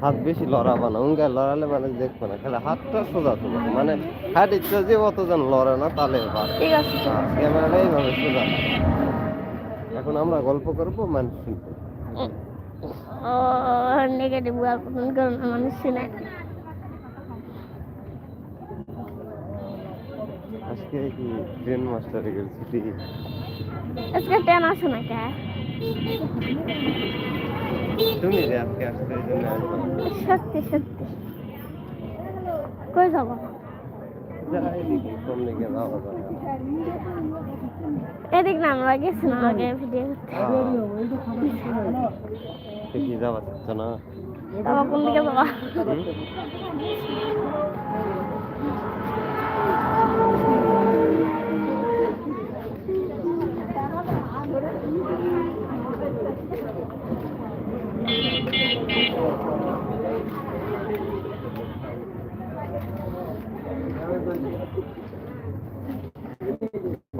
হাত বেশি লড়াবা না উঙ্গা লড়ালে মানে দেখব না খালি হাতটা সোজা তোলা মানে হাত ইচ্ছা যে অত যেন লড়ে না আছে ঠিক আছে। ক্যামেরাটা এইভাবে সোজা এখন আমরা গল্প করব মানে শুনতে নেগেটিভ গল্প করুন মানুষ শুনে। আজকে কি ট্রেন মাস্টারে গেছি আজকে ট্রেন আসো না কে? তুমি যে আজকে আসতে জন্য সত্যি সত্যি। কই যাব? এদিক না আমরা গেছিলাম আগে ভিডিও দেখি যাওয়া যাচ্ছে না। তারপর কোন দিকে যাব? হুম?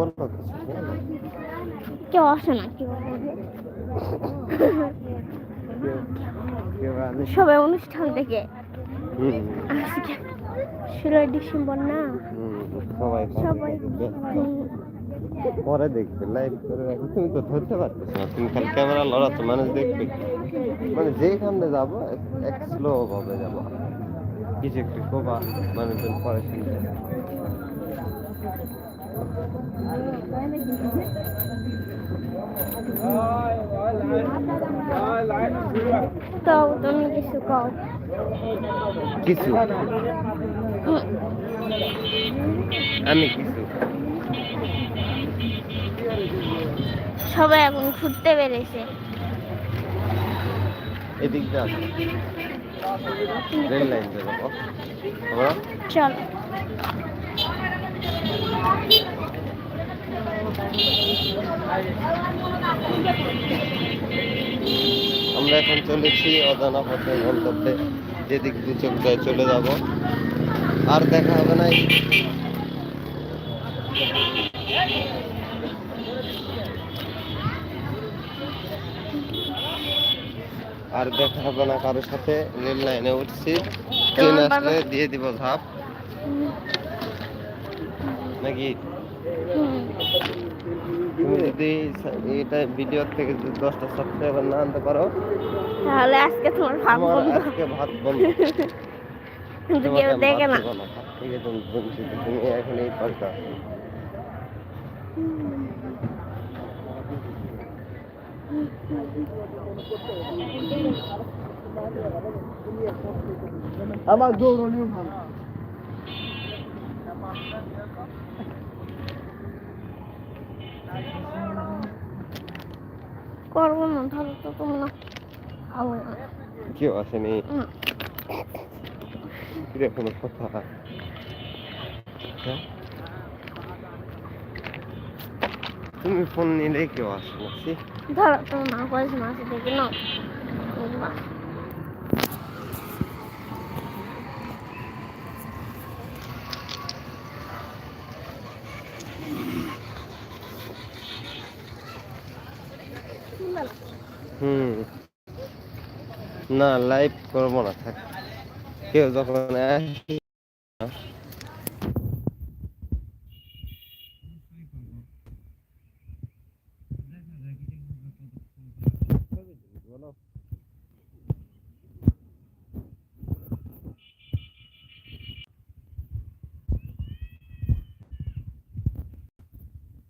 বলো কিছু। কেউ আসে না কেউ? সবাই অনুষ্ঠান থেকে আজকে ষোলোই ডিসেম্বর না সবাই সবাই পরে দেখবে লাইভ করে রাখবে তুমি তো ধরতে পারতেছ না তুমি খালি ক্যামেরা লড়াচ্ছ মানুষ দেখবে? মানে যেখানে যাব এক- এক স্লো ভাবে যাব কিছু একটু কোবা মানুষজন পরে শুনবে তো তুমি কিছু কও কিছু? আমি কিছু। সবাই এখন ঘুরতে বেড়েছে এদিক দিয়ে আসো রেল লাইন চল। আমরা এখন চলেছি অজানা পথে গন্তব্যে যেদিক দু চোখ যায় চলে যাব। আর দেখা হবে না আর দেখা হবে না কারোর সাথে। রেল লাইনে উঠছি। ট্রেন আসলে দিয়ে দিব ধাপ নাকি? তুমি যদি এটা ভিডিও থেকে দশটা সাবস্ক্রাইবার না আনতে পারো তাহলে আজকে তোমার তোমার বন্ধ। আজকে ভাত বন্ধ। কিন্তু কেউ দেখে না। ভাত থেকে তুমি বঞ্চিত। তুমি এখন এই পাল্টা। আমার দৌড়নীয় ভালো করব না ধরো তো তোমরা খাব না। কেউ আসেনি। কোনো কথা? হ্যাঁ? তুমি ফোন নিলে কেউ আসে না ছি। ধরো তুমি না করেছ মাসে দেখে নাও। না লাইভ করব না থাক। কেউ যখন